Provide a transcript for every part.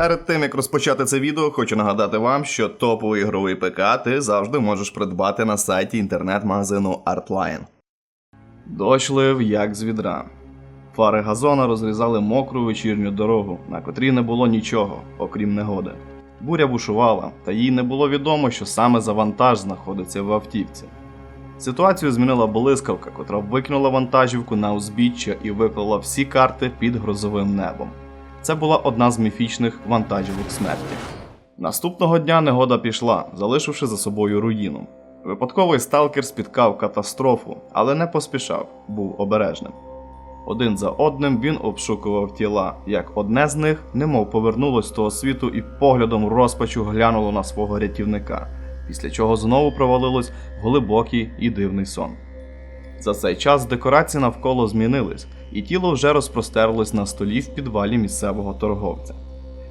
Перед тим як розпочати це відео, хочу нагадати вам, що топовий ігровий ПК ти завжди можеш придбати на сайті інтернет-магазину Artline. Дощ лив як з відра. Фари газона розрізали мокру вечірню дорогу, на котрій не було нічого, окрім негоди. Буря бушувала, та їй не було відомо, що саме за вантаж знаходиться в автівці. Ситуацію змінила блискавка, котра викинула вантажівку на узбіччя і виклала всі карти під грозовим небом. Це була одна з міфічних вантажівок смерті. Наступного дня негода пішла, залишивши за собою руїну. Випадковий сталкер спіткав катастрофу, але не поспішав, був обережним. Один за одним він обшукував тіла, як одне з них немов повернулось з того світу і поглядом розпачу глянуло на свого рятівника, після чого знову провалилось глибокий і дивний сон. За цей час декорації навколо змінились, і тіло вже розпростерлось на столі в підвалі місцевого торговця.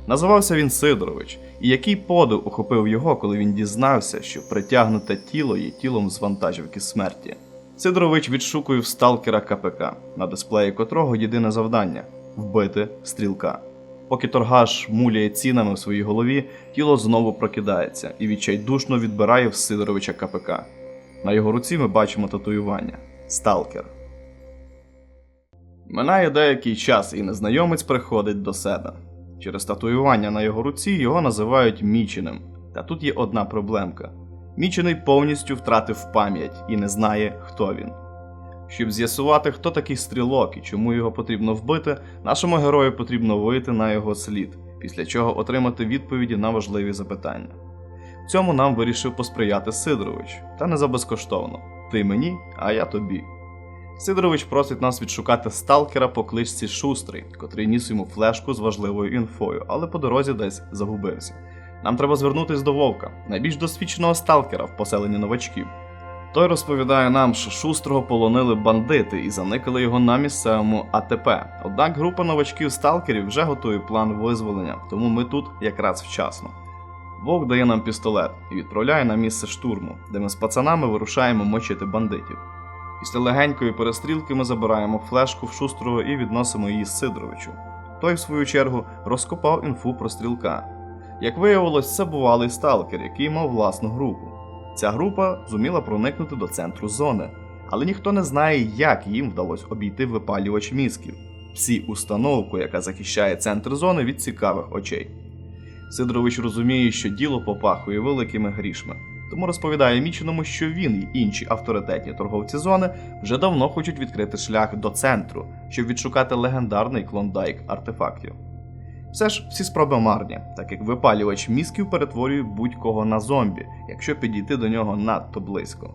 Називався він Сидорович, і який подив охопив його, коли він дізнався, що притягнуте тіло є тілом з вантажівки смерті. Сидорович відшукує в сталкера КПК, на дисплеї котрого єдине завдання вбити стрілка. Поки торгаш муляє цінами в своїй голові, тіло знову прокидається і відчайдушно відбирає в Сидоровича КПК. На його руці ми бачимо татуювання Сталкер. Минає деякий час, і незнайомець приходить до себе. Через татуювання на його руці його називають Міченим. Та тут є одна проблемка: Мічений повністю втратив пам'ять і не знає, хто він. Щоб з'ясувати, хто такий стрілок і чому його потрібно вбити, нашому герою потрібно вийти на його слід, після чого отримати відповіді на важливі запитання. Цьому нам вирішив посприяти Сидорович, та не за безкоштовно. Ти мені, а я тобі. Сидорович просить нас відшукати сталкера по кличці Шустрий, котрий ніс йому флешку з важливою інфою, але по дорозі десь загубився. Нам треба звернутись до Вовка, найбільш досвідченого сталкера в поселенні новачків. Той розповідає нам, що шустрого полонили бандити і заникали його на місцевому АТП. Однак група новачків сталкерів вже готує план визволення, тому ми тут якраз вчасно. Вовк дає нам пістолет і відправляє на місце штурму, де ми з пацанами вирушаємо мочити бандитів. Після легенької перестрілки ми забираємо флешку в шустрого і відносимо її Сидоровичу. Той, в свою чергу, розкопав інфу про стрілка. Як виявилось, це бувалий сталкер, який мав власну групу. Ця група зуміла проникнути до центру зони, але ніхто не знає, як їм вдалося обійти випалювач мізків, всі установку, яка захищає центр зони від цікавих очей. Сидорович розуміє, що діло попахує великими грішми, тому розповідає Міченому, що він і інші авторитетні торговці зони вже давно хочуть відкрити шлях до центру, щоб відшукати легендарний клондайк артефактів. Все ж всі спроби марні, так як випалювач мізків перетворює будь-кого на зомбі, якщо підійти до нього надто близько.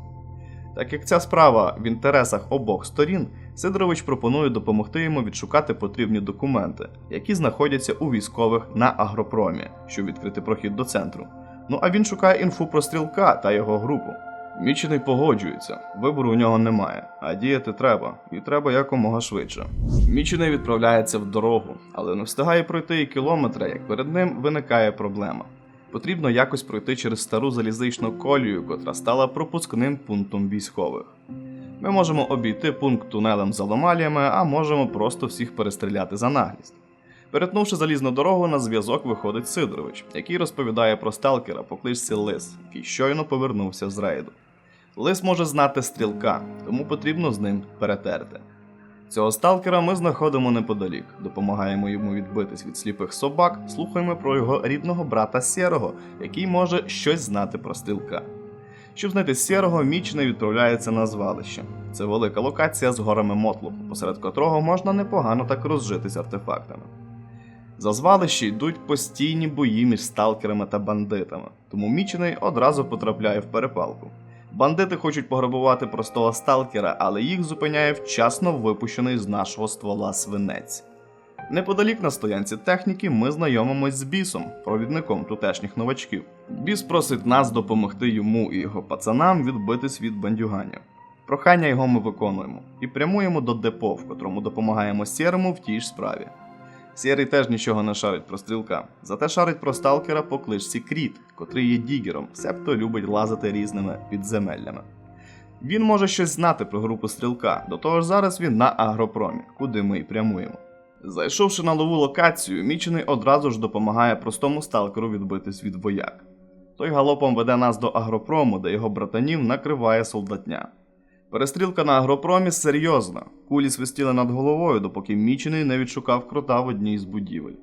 Так як ця справа в інтересах обох сторін, Сидорович пропонує допомогти йому відшукати потрібні документи, які знаходяться у військових на агропромі, щоб відкрити прохід до центру. Ну а він шукає інфу про стрілка та його групу. Мічений погоджується, вибору у нього немає, а діяти треба, і треба якомога швидше. Мічений відправляється в дорогу, але не встигає пройти і кілометра, як перед ним виникає проблема. Потрібно якось пройти через стару залізничну колію, котра стала пропускним пунктом військових. Ми можемо обійти пункт тунелем з аномаліями, а можемо просто всіх перестріляти за наглість. Перетнувши залізну дорогу, на зв'язок виходить Сидорович, який розповідає про сталкера по кличці Лис, який щойно повернувся з рейду. Лис може знати стрілка, тому потрібно з ним перетерти. Цього сталкера ми знаходимо неподалік, допомагаємо йому відбитись від сліпих собак, слухаємо про його рідного брата Сєрого, який може щось знати про стрілка. Щоб знайти Сєрого, Мічний відправляється на звалище. Це велика локація з горами Мотлуху, посеред котрого можна непогано так розжитись артефактами. За звалище йдуть постійні бої між сталкерами та бандитами, тому Мічений одразу потрапляє в перепалку. Бандити хочуть пограбувати простого сталкера, але їх зупиняє вчасно випущений з нашого ствола свинець. Неподалік на стоянці техніки ми знайомимось з бісом, провідником тутешніх новачків. Біс просить нас допомогти йому і його пацанам відбитись від бандюганів. Прохання його ми виконуємо і прямуємо до депо, в котрому допомагаємо Сєрому в тій ж справі. Сєрий теж нічого не шарить про стрілка, зате шарить про сталкера по кличці Кріт, котрий є дігером, себто любить лазити різними підземеллями. Він може щось знати про групу стрілка, до того ж зараз він на агропромі, куди ми й прямуємо. Зайшовши на нову локацію, мічений одразу ж допомагає простому сталкеру відбитись від вояк. Той галопом веде нас до агропрому, де його братанів накриває солдатня. Перестрілка на агропромі серйозна. Кулі свистіли над головою, допоки мічений не відшукав крота в одній з будівель.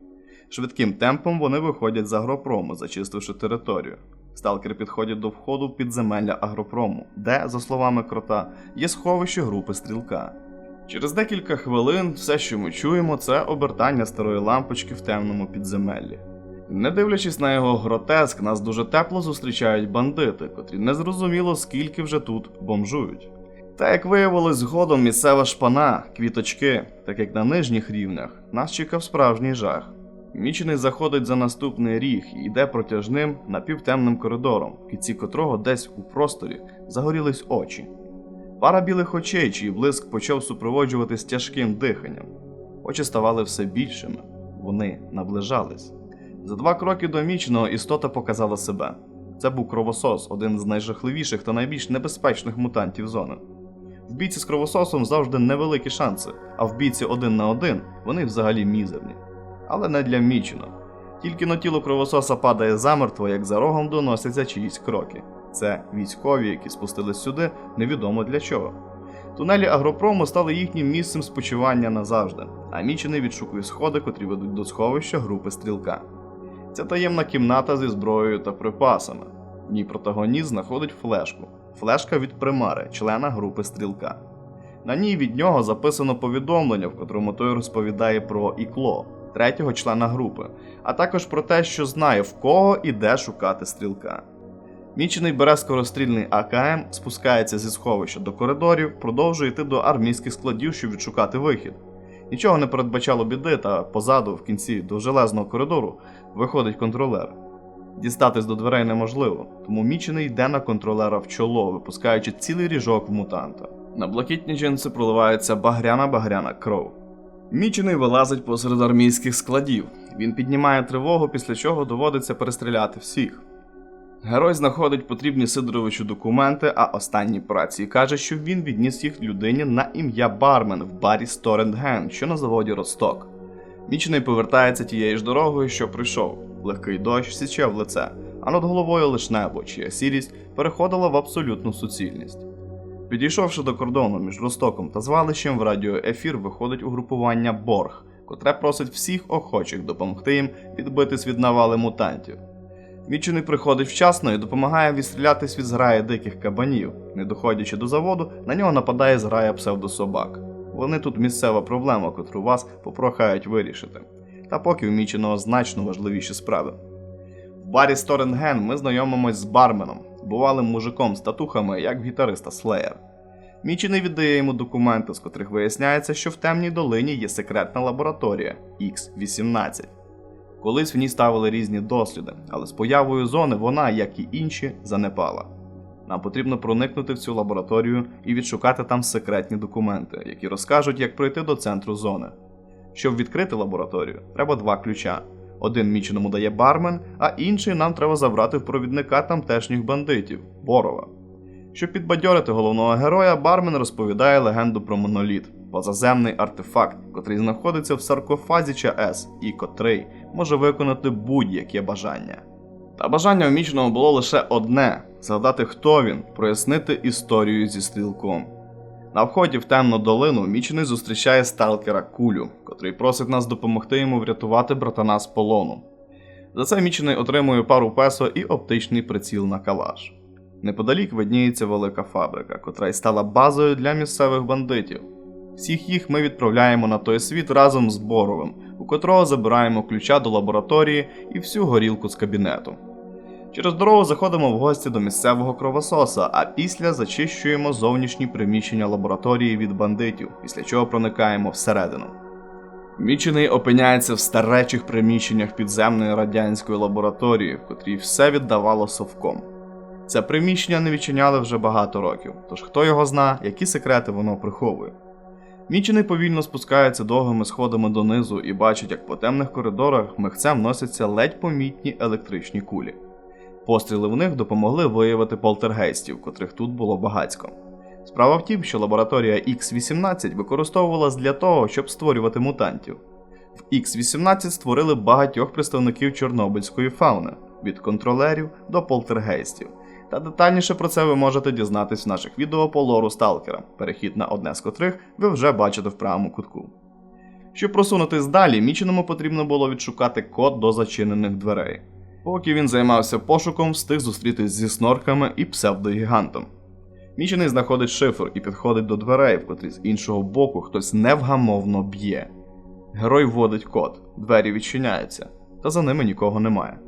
Швидким темпом вони виходять з агропрому, зачистивши територію. Сталкери підходять до входу в підземелля агропрому, де, за словами крота, є сховище групи стрілка. Через декілька хвилин все, що ми чуємо, це обертання старої лампочки в темному підземеллі. Не дивлячись на його гротеск, нас дуже тепло зустрічають бандити, котрі незрозуміло скільки вже тут бомжують. Та як виявилось згодом місцева шпана, квіточки, так як на нижніх рівнях, нас чекав справжній жах. Мічений заходить за наступний ріг і йде протяжним напівтемним коридором, в кінці котрого десь у просторі загорілись очі. Пара білих очей, чий блиск почав супроводжуватись тяжким диханням. Очі ставали все більшими, вони наближались. За два кроки до міченого істота показала себе. Це був кровосос, один з найжахливіших та найбільш небезпечних мутантів зони. В бійці з кровососом завжди невеликі шанси, а в бійці один на один вони взагалі мізерні. Але не для міченого. Тільки на тіло кровососа падає замертво, як за рогом доносяться чиїсь кроки. Це військові, які спустились сюди, невідомо для чого. Тунелі агропрому стали їхнім місцем спочивання назавжди, а мічений відшукує сходи, котрі ведуть до сховища групи стрілка. Це таємна кімната зі зброєю та припасами. В ній протагоніст знаходить флешку. Флешка від примари, члена групи стрілка. На ній від нього записано повідомлення, в котрому той розповідає про ікло, третього члена групи, а також про те, що знає в кого і де шукати стрілка. Мічений бере скорострільний АКМ, спускається зі сховища до коридорів, продовжує йти до армійських складів, щоб відшукати вихід. Нічого не передбачало біди, та позаду, в кінці до железного коридору, виходить контролер. Дістатись до дверей неможливо, тому мічений йде на контролера в чоло, випускаючи цілий ріжок в мутанта. На блакитні джинси проливається багряна-багряна кров. Мічений вилазить посеред армійських складів. Він піднімає тривогу, після чого доводиться перестріляти всіх. Герой знаходить потрібні Сидоровичу документи, а останній по рації каже, що він відніс їх людині на ім'я Бармен в барі Сторендген, що на заводі Росток. Мічений повертається тією ж дорогою, що прийшов. Легкий дощ січе в лице, а над головою лиш небо, чия сірість переходила в абсолютну суцільність. Підійшовши до кордону між Ростоком та звалищем, в радіоефір виходить угрупування Борг, котре просить всіх охочих допомогти їм відбитись від навали мутантів. Мічений приходить вчасно і допомагає відстрілятись від зграї диких кабанів. Не доходячи до заводу, на нього нападає зграя псевдособак. Вони тут місцева проблема, котру вас попрохають вирішити. Та поки в Міченого значно важливіші справи. В барі Сторенген ми знайомимось з барменом, бувалим мужиком з татухами, як гітариста Слеєр. Мічений віддає йому документи, з котрих виясняється, що в темній долині є секретна лабораторія X-18. Колись в ній ставили різні досліди, але з появою зони вона, як і інші, занепала. Нам потрібно проникнути в цю лабораторію і відшукати там секретні документи, які розкажуть, як пройти до центру зони. Щоб відкрити лабораторію, треба два ключа. Один міченому дає бармен, а інший нам треба забрати в провідника тамтешніх бандитів Борова. Щоб підбадьорити головного героя, бармен розповідає легенду про моноліт, позаземний артефакт, котрий знаходиться в саркофазі ЧАЕС і котрий може виконати будь-яке бажання. Та бажання в міченого було лише одне згадати, хто він, прояснити історію зі стрілком. На вході в темну долину мічений зустрічає сталкера Кулю, котрий просить нас допомогти йому врятувати братана з полону. За це мічений отримує пару песо і оптичний приціл на калаш. Неподалік видніється велика фабрика, котра й стала базою для місцевих бандитів. Всіх їх ми відправляємо на той світ разом з Боровим, у котрого забираємо ключа до лабораторії і всю горілку з кабінету. Через дорогу заходимо в гості до місцевого кровососа, а після зачищуємо зовнішні приміщення лабораторії від бандитів, після чого проникаємо всередину. Мічений опиняється в старечих приміщеннях підземної радянської лабораторії, в котрій все віддавало совком. Це приміщення не відчиняли вже багато років, тож хто його зна, які секрети воно приховує. Мічений повільно спускається довгими сходами донизу і бачить, як по темних коридорах михцем носяться ледь помітні електричні кулі. Постріли в них допомогли виявити полтергейстів, котрих тут було багацько. Справа в тім, що лабораторія X-18 використовувалась для того, щоб створювати мутантів. В X-18 створили багатьох представників чорнобильської фауни від контролерів до полтергейстів. Та детальніше про це ви можете дізнатись в наших відео по лору Сталкера, перехід на одне з котрих ви вже бачите в правому кутку. Щоб просунутись далі, Міченому потрібно було відшукати код до зачинених дверей. Поки він займався пошуком, встиг зустрітись зі снорками і псевдогігантом. Мічений знаходить шифр і підходить до дверей, в котрі з іншого боку хтось невгамовно б'є. Герой вводить код, двері відчиняються, та за ними нікого немає.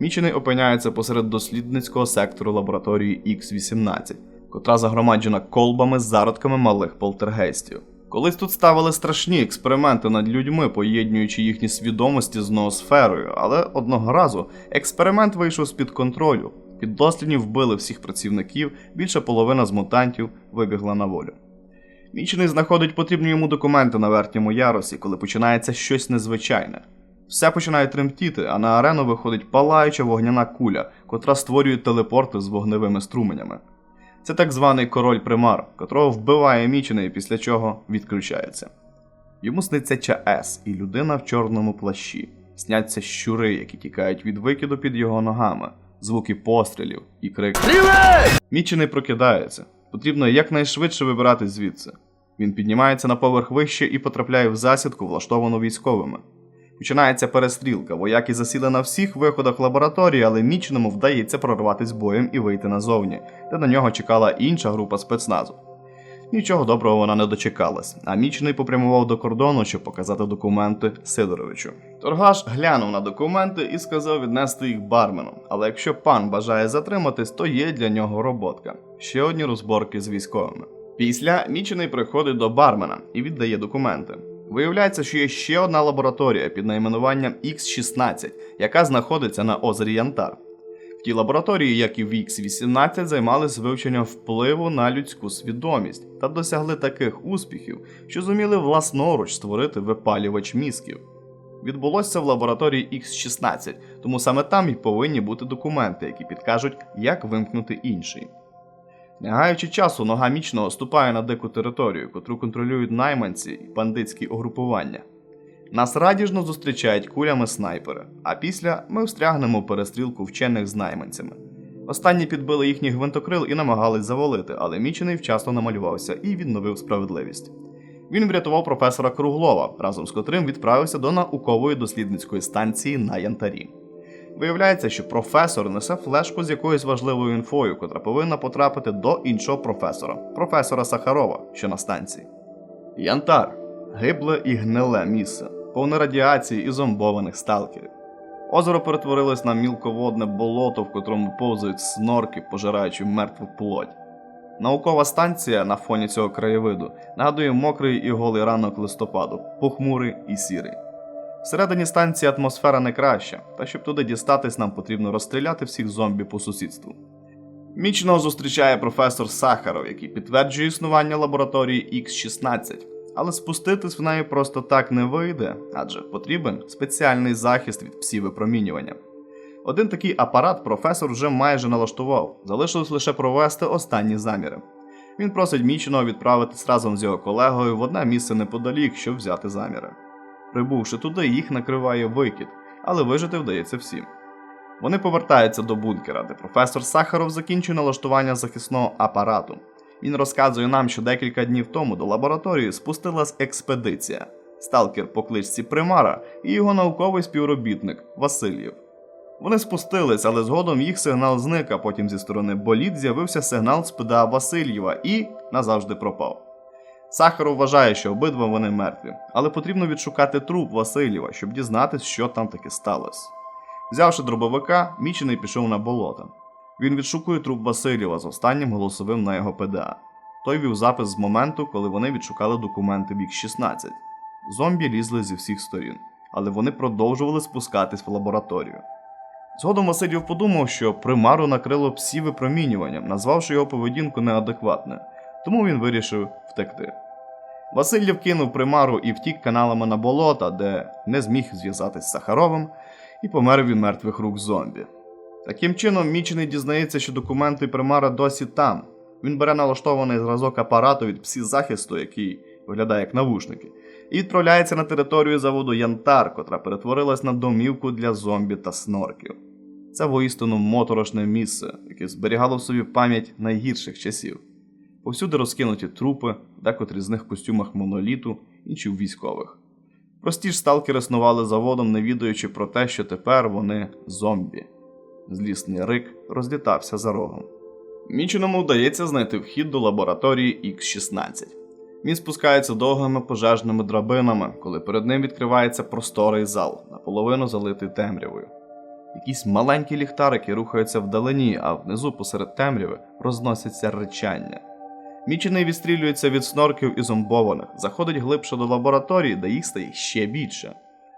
Мічений опиняється посеред дослідницького сектору лабораторії X-18, котра загромаджена колбами з зародками малих полтергейстів. Колись тут ставили страшні експерименти над людьми, поєднуючи їхні свідомості з ноосферою, але одного разу експеримент вийшов з-під контролю. Піддослідні вбили всіх працівників, більше половина з мутантів вибігла на волю. Мічений знаходить потрібні йому документи на верхньому ярусі, коли починається щось незвичайне. Все починає тремтіти, а на арену виходить палаюча вогняна куля, котра створює телепорти з вогневими струменями. Це так званий король примар, котрого вбиває мічений, після чого відключається. Йому сниться ЧАЕС і людина в чорному плащі. Сняться щури, які тікають від викиду під його ногами, звуки пострілів і крики. Мічений прокидається. Потрібно якнайшвидше вибиратись звідси. Він піднімається на поверх вище і потрапляє в засідку, влаштовану військовими. Починається перестрілка, вояки засіли на всіх виходах лабораторії, але міченому вдається прорватися боєм і вийти назовні, де на нього чекала інша група спецназу. Нічого доброго вона не дочекалась, а мічений попрямував до кордону, щоб показати документи Сидоровичу. Торгаш глянув на документи і сказав віднести їх бармену. Але якщо пан бажає затриматись, то є для нього роботка. Ще одні розборки з військовими. Після мічений приходить до бармена і віддає документи. Виявляється, що є ще одна лабораторія під найменуванням X16, яка знаходиться на озері Янтар. В тій лабораторії, як і в X18, займалися вивченням впливу на людську свідомість та досягли таких успіхів, що зуміли власноруч створити випалювач мізків. Відбулося в лабораторії X16, тому саме там і повинні бути документи, які підкажуть, як вимкнути інший. Не гаючи часу, нога мічного ступає на дику територію, котру контролюють найманці і бандитські угрупування. Нас радіжно зустрічають кулями снайпери, а після ми встрягнемо перестрілку вчених з найманцями. Останні підбили їхніх гвинтокрил і намагались завалити, але мічений вчасно намалювався і відновив справедливість. Він врятував професора Круглова, разом з котрим відправився до наукової дослідницької станції на Янтарі. Виявляється, що професор несе флешку з якоюсь важливою інфою, котра повинна потрапити до іншого професора, професора Сахарова, що на станції. Янтар гибле і гниле місце, повне радіації і зомбованих сталкерів. Озеро перетворилось на мілководне болото, в котрому повзають снорки, пожираючи мертву плоть. Наукова станція на фоні цього краєвиду нагадує мокрий і голий ранок листопаду, похмурий і сірий. Всередині станції атмосфера не краща, та щоб туди дістатись, нам потрібно розстріляти всіх зомбі по сусідству. Мічного зустрічає професор Сахаров, який підтверджує існування лабораторії X16, але спуститись в неї просто так не вийде, адже потрібен спеціальний захист від псівипромінювання. Один такий апарат професор вже майже налаштував, залишилось лише провести останні заміри. Він просить Міченого відправитись разом з його колегою в одне місце неподалік, щоб взяти заміри. Прибувши туди, їх накриває викид, але вижити вдається всім. Вони повертаються до бункера, де професор Сахаров закінчує налаштування захисного апарату. Він розказує нам, що декілька днів тому до лабораторії спустилась експедиція. Сталкер по кличці Примара і його науковий співробітник Васильєв. Вони спустились, але згодом їх сигнал зник, а потім зі сторони боліт з'явився сигнал з ПДА Васильєва і назавжди пропав. Сахаров вважає, що обидва вони мертві, але потрібно відшукати труп Васильєва, щоб дізнатись, що там таки сталося. Взявши дробовика, мічений пішов на болото. Він відшукує труп Васильєва з останнім голосовим на його ПДА. Той вів запис з моменту, коли вони відшукали документи в X16. Зомбі лізли зі всіх сторін, але вони продовжували спускатись в лабораторію. Згодом Васильєв подумав, що примару накрило псі випромінюванням, назвавши його поведінку неадекватною, тому він вирішив втекти. Васильєв кинув примару і втік каналами на болота, де не зміг зв'язатись з Сахаровим, і помер від мертвих рук зомбі. Таким чином, Мічений дізнається, що документи примара досі там. Він бере налаштований зразок апарату від псі захисту, який виглядає як навушники, і відправляється на територію заводу Янтар, котра перетворилась на домівку для зомбі та снорків. Це воістину моторошне місце, яке зберігало в собі пам'ять найгірших часів. Повсюди розкинуті трупи, декотрі з них в костюмах моноліту, інші в військових. Прості ж сталкери снували заводом, не відаючи про те, що тепер вони зомбі. Злісний рик розлітався за рогом. Міченому вдається знайти вхід до лабораторії Х-16. Він спускається довгими пожежними драбинами, коли перед ним відкривається просторий зал, наполовину залитий темрявою. Якісь маленькі ліхтарики рухаються вдалині, а внизу посеред темряви розносяться речання. Мічений відстрілюється від снорків і зомбованих, заходить глибше до лабораторії, де їх стає ще більше.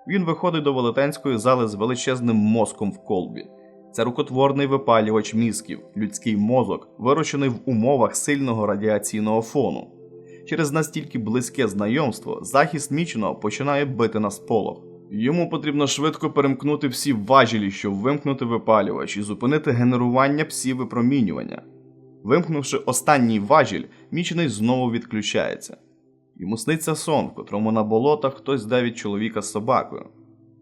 Він виходить до велетенської зали з величезним мозком в колбі. Це рукотворний випалювач мізків, людський мозок, вирощений в умовах сильного радіаційного фону. Через настільки близьке знайомство захист міченого починає бити на сполох. Йому потрібно швидко перемкнути всі важелі, щоб вимкнути випалювач і зупинити генерування псі випромінювання. Вимкнувши останній важіль, мічений знову відключається. Йому сниться сон, в котрому на болотах хтось давить чоловіка з собакою.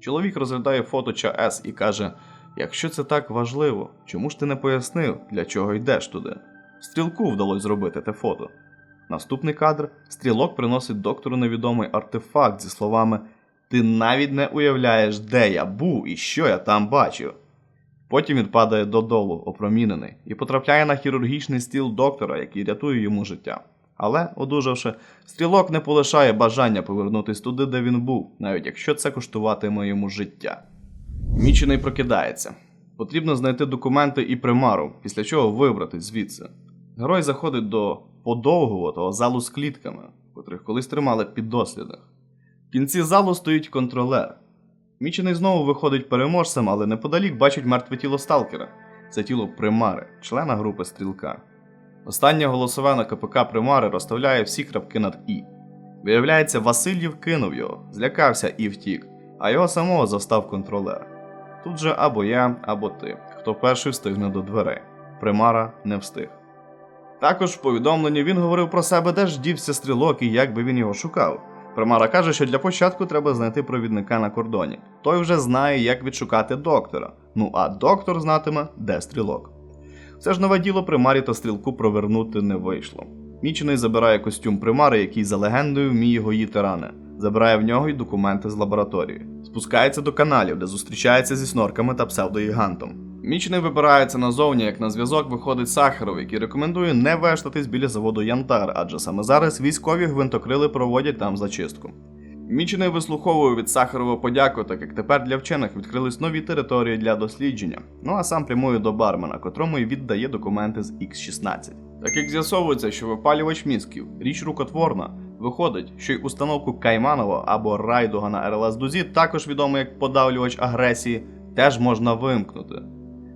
Чоловік розглядає фото ЧАЕС і каже: Якщо це так важливо, чому ж ти не пояснив, для чого йдеш туди? Стрілку вдалося зробити те фото. Наступний кадр стрілок приносить доктору невідомий артефакт зі словами Ти навіть не уявляєш, де я був і що я там бачив. Потім він падає додолу, опромінений, і потрапляє на хірургічний стіл доктора, який рятує йому життя. Але, одужавши, стрілок не полишає бажання повернутись туди, де він був, навіть якщо це коштуватиме йому життя. Мічений прокидається. Потрібно знайти документи і примару, після чого вибратись звідси. Герой заходить до подовгуватого залу з клітками, котрих колись тримали під дослідах. В кінці залу стоїть контролер. Мічений знову виходить переможцем, але неподалік бачить мертве тіло сталкера. Це тіло примари, члена групи стрілка. Останнє голосове на КПК примари розставляє всі крапки над І. Виявляється, Васильєв кинув його, злякався і втік, а його самого застав контролер. Тут же або я, або ти, хто перший встигне до дверей. Примара не встиг. Також в повідомленні він говорив про себе, де ж дівся стрілок і як би він його шукав. Примара каже, що для початку треба знайти провідника на кордоні. Той вже знає, як відшукати доктора. Ну а доктор знатиме, де стрілок. Все ж нове діло примарі та стрілку провернути не вийшло. Мічений забирає костюм примари, який за легендою вміє гоїти рани. Забирає в нього й документи з лабораторії. Спускається до каналів, де зустрічається зі снорками та псевдогігантом. Мічений вибирається назовні, як на зв'язок виходить Сахаров, який рекомендує не вештатись біля заводу Янтар, адже саме зараз військові гвинтокрили проводять там зачистку. Мічений вислуховує від Сахарова подяку, так як тепер для вчених відкрились нові території для дослідження. Ну а сам прямує до бармена, котрому й віддає документи з Х-16. Так як з'ясовується, що випалювач мізків, річ рукотворна, виходить, що й установку Кайманова або Райдуга на РЛС Дузі, також відомо як подавлювач агресії, теж можна вимкнути.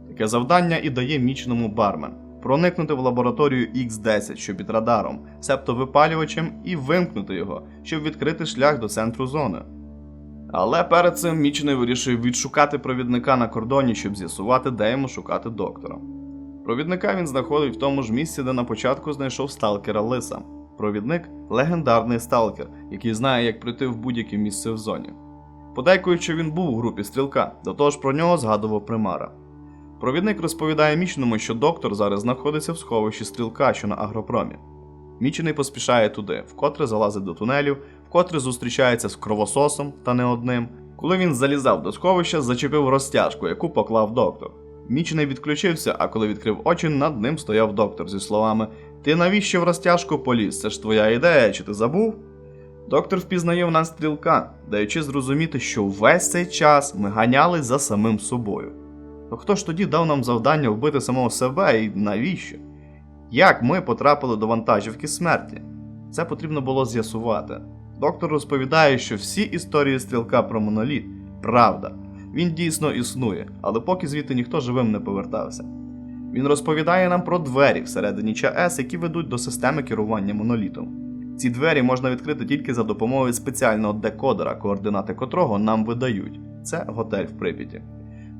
Таке завдання і дає міченому бармен проникнути в лабораторію X10, що під радаром, себто випалювачем, і вимкнути його, щоб відкрити шлях до центру зони. Але перед цим мічений вирішує відшукати провідника на кордоні, щоб з'ясувати, де йому шукати доктора. Провідника він знаходить в тому ж місці, де на початку знайшов сталкера Лиса. Провідник легендарний сталкер, який знає, як прийти в будь-яке місце в зоні. Подейкують, що він був у групі стрілка, до того ж про нього згадував примара. Провідник розповідає мічному, що доктор зараз знаходиться в сховищі стрілка, що на агропромі. Мічений поспішає туди, вкотре залазить до тунелів, вкотре зустрічається з кровососом та не одним. Коли він залізав до сховища, зачепив розтяжку, яку поклав доктор. Мічений відключився, а коли відкрив очі, над ним стояв доктор зі словами: Ти навіщо в розтяжку поліз? Це ж твоя ідея, чи ти забув? Доктор впізнає в нас стрілка, даючи зрозуміти, що весь цей час ми ганяли за самим собою. То хто ж тоді дав нам завдання вбити самого себе і навіщо? Як ми потрапили до вантажівки смерті? Це потрібно було з'ясувати. Доктор розповідає, що всі історії стрілка про моноліт правда. Він дійсно існує, але поки звідти ніхто живим не повертався. Він розповідає нам про двері всередині ЧАЕС, які ведуть до системи керування монолітом. Ці двері можна відкрити тільки за допомогою спеціального декодера, координати котрого нам видають. Це готель в Прип'яті.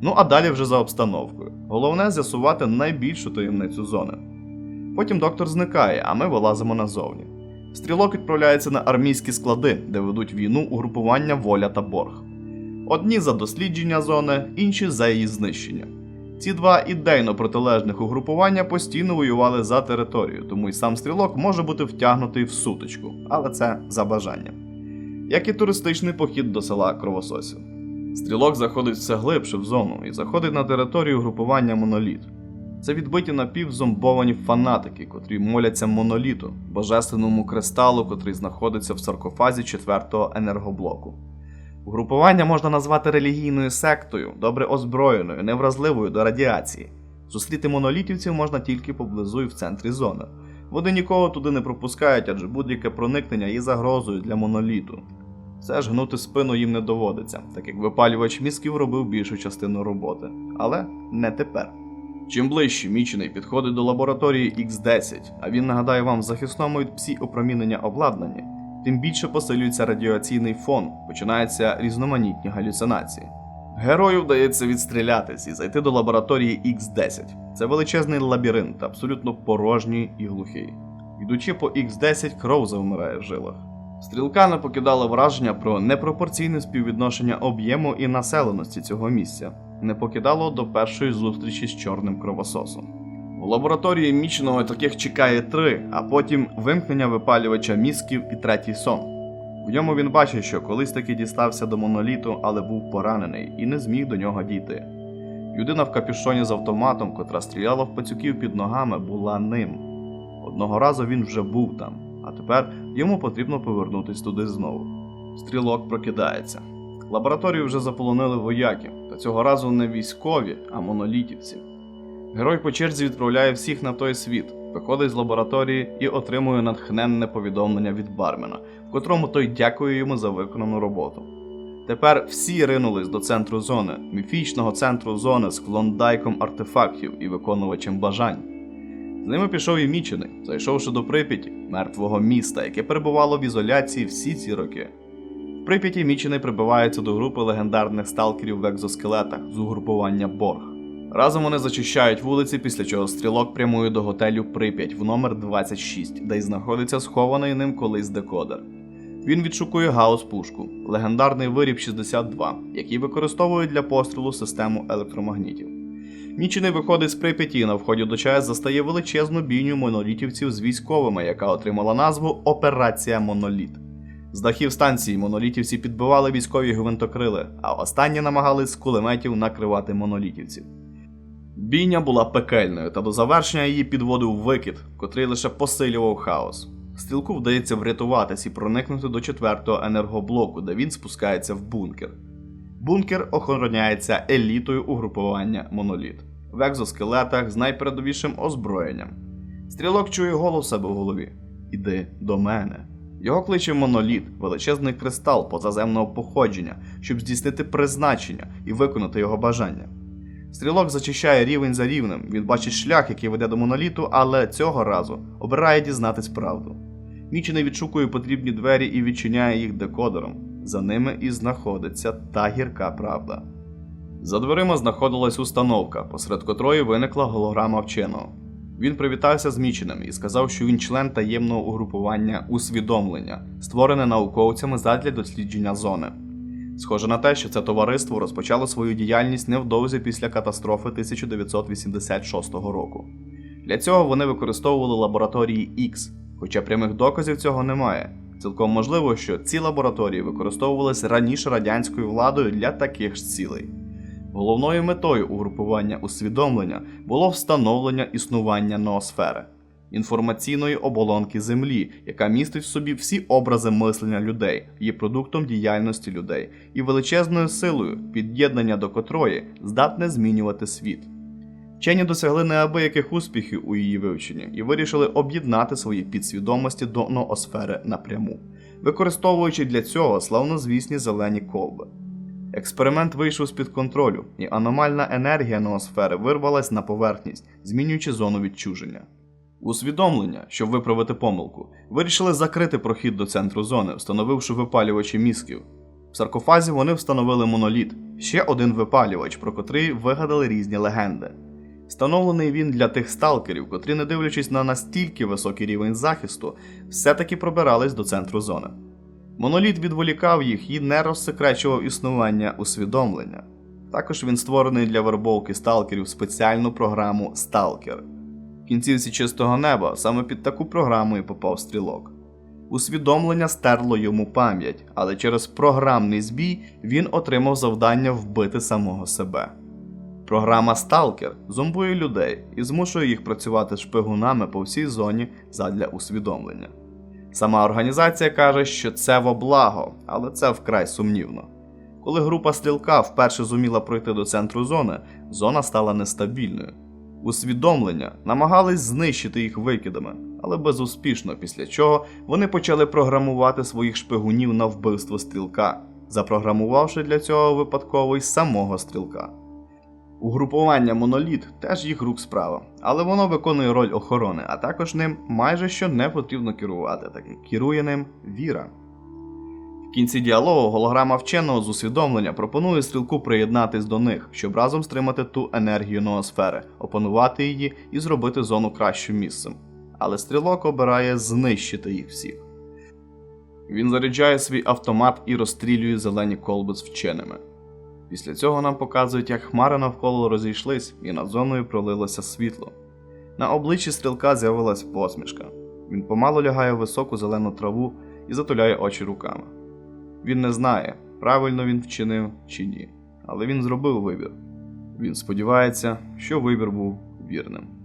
Ну а далі вже за обстановкою. Головне з'ясувати найбільшу таємницю зони. Потім доктор зникає, а ми вилазимо назовні. Стрілок відправляється на армійські склади, де ведуть війну угрупування Воля та Борг. Одні за дослідження зони, інші за її знищення. Ці два ідейно протилежних угрупування постійно воювали за територію, тому й сам стрілок може бути втягнутий в сутичку, але це за бажанням. Як і туристичний похід до села Кровососів. Стрілок заходить все глибше в зону і заходить на територію групування моноліт. Це відбиті напівзомбовані фанатики, котрі моляться моноліту, божественному кристалу, котрий знаходиться в саркофазі четвертого енергоблоку. Угрупування можна назвати релігійною сектою, добре озброєною, невразливою до радіації. Зустріти монолітівців можна тільки поблизу і в центрі зони. Вони нікого туди не пропускають, адже будь-яке проникнення є загрозою для моноліту. Все ж гнути спину їм не доводиться, так як випалювач мізків робив більшу частину роботи. Але не тепер. Чим ближче мічений підходить до лабораторії X10, а він нагадає вам захисному від псі опромінення обладнанні, тим більше посилюється радіаційний фон, починаються різноманітні галюцинації. Герою вдається відстрілятись і зайти до лабораторії X10. Це величезний лабіринт, абсолютно порожній і глухий. Йдучи по X10, кров завмирає в жилах. Стрілка не покидало враження про непропорційне співвідношення об'єму і населеності цього місця, не покидало до першої зустрічі з чорним кровососом. У лабораторії міченого таких чекає три, а потім вимкнення випалювача мізків і третій сон. В ньому він бачить, що колись таки дістався до моноліту, але був поранений і не зміг до нього дійти. Людина в капюшоні з автоматом, котра стріляла в пацюків під ногами, була ним. Одного разу він вже був там, а тепер йому потрібно повернутись туди знову. Стрілок прокидається. Лабораторію вже заполонили вояки, та цього разу не військові, а монолітівці. Герой по черзі відправляє всіх на той світ, виходить з лабораторії і отримує натхненне повідомлення від бармена, в котрому той дякує йому за виконану роботу. Тепер всі ринулись до центру зони, міфічного центру зони з клондайком артефактів і виконувачем бажань. З ними пішов і мічений, зайшовши до Прип'яті, мертвого міста, яке перебувало в ізоляції всі ці роки. В Прип'яті мічений прибивається до групи легендарних сталкерів в екзоскелетах з угрупування Борг. Разом вони зачищають вулиці, після чого стрілок прямує до готелю Прип'ять в номер 26, де й знаходиться схований ним колись декодер. Він відшукує гаус пушку, легендарний виріб 62, який використовують для пострілу систему електромагнітів. Мічений виходить з Прип'яті і на вході до ЧАЕС застає величезну бійню монолітівців з військовими, яка отримала назву Операція Моноліт. З дахів станції монолітівці підбивали військові гвинтокрили, а останні намагались з кулеметів накривати монолітівців. Бійня була пекельною, та до завершення її підводив викид, котрий лише посилював хаос. Стрілку вдається врятуватись і проникнути до четвертого енергоблоку, де він спускається в бункер. Бункер охороняється елітою угрупування моноліт в екзоскелетах з найпередовішим озброєнням. Стрілок чує голос себе в голові: Іди до мене. Його кличе моноліт, величезний кристал позаземного походження, щоб здійснити призначення і виконати його бажання. Стрілок зачищає рівень за рівнем, він бачить шлях, який веде до моноліту, але цього разу обирає дізнатись правду. Мічений відшукує потрібні двері і відчиняє їх декодером. За ними і знаходиться та гірка правда. За дверима знаходилась установка, посеред котрої виникла голограма вченого. Він привітався з Міченим і сказав, що він член таємного угрупування усвідомлення, створене науковцями задля дослідження зони. Схоже на те, що це товариство розпочало свою діяльність невдовзі після катастрофи 1986 року. Для цього вони використовували лабораторії X, хоча прямих доказів цього немає. Цілком можливо, що ці лабораторії використовувалися раніше радянською владою для таких ж цілей. Головною метою угрупування усвідомлення було встановлення існування ноосфери, інформаційної оболонки Землі, яка містить в собі всі образи мислення людей, є продуктом діяльності людей і величезною силою, під'єднання до котрої здатне змінювати світ. Вчені досягли неабияких успіхів у її вивченні і вирішили об'єднати свої підсвідомості до ноосфери напряму, використовуючи для цього славнозвісні зелені колби. Експеримент вийшов з-під контролю, і аномальна енергія ноосфери вирвалась на поверхність, змінюючи зону відчуження. Усвідомлення, щоб виправити помилку, вирішили закрити прохід до центру зони, встановивши випалювачі мізків. В саркофазі вони встановили моноліт, ще один випалювач, про котрий вигадали різні легенди. Встановлений він для тих сталкерів, котрі, не дивлячись на настільки високий рівень захисту, все-таки пробирались до центру зони. Моноліт відволікав їх і не розсекречував існування усвідомлення. Також він створений для вербовки сталкерів спеціальну програму Сталкер. В кінцівці чистого неба саме під таку програму і попав стрілок. Усвідомлення стерло йому пам'ять, але через програмний збій він отримав завдання вбити самого себе. Програма Сталкер зомбує людей і змушує їх працювати шпигунами по всій зоні задля усвідомлення. Сама організація каже, що це во благо, але це вкрай сумнівно. Коли група стрілка вперше зуміла пройти до центру зони, зона стала нестабільною. Усвідомлення намагались знищити їх викидами, але безуспішно, після чого вони почали програмувати своїх шпигунів на вбивство стрілка, запрограмувавши для цього випадково й самого стрілка. Угрупування моноліт теж їх рук справа, але воно виконує роль охорони, а також ним майже що не потрібно керувати, так як керує ним віра. В кінці діалогу голограма вченого з усвідомлення пропонує стрілку приєднатись до них, щоб разом стримати ту енергію ноосфери, опанувати її і зробити зону кращим місцем. Але стрілок обирає знищити їх всіх. Він заряджає свій автомат і розстрілює зелені колби з вченими. Після цього нам показують, як хмари навколо розійшлись і над зоною пролилося світло. На обличчі стрілка з'явилась посмішка. Він помало лягає в високу зелену траву і затуляє очі руками. Він не знає, правильно він вчинив чи ні, але він зробив вибір. Він сподівається, що вибір був вірним.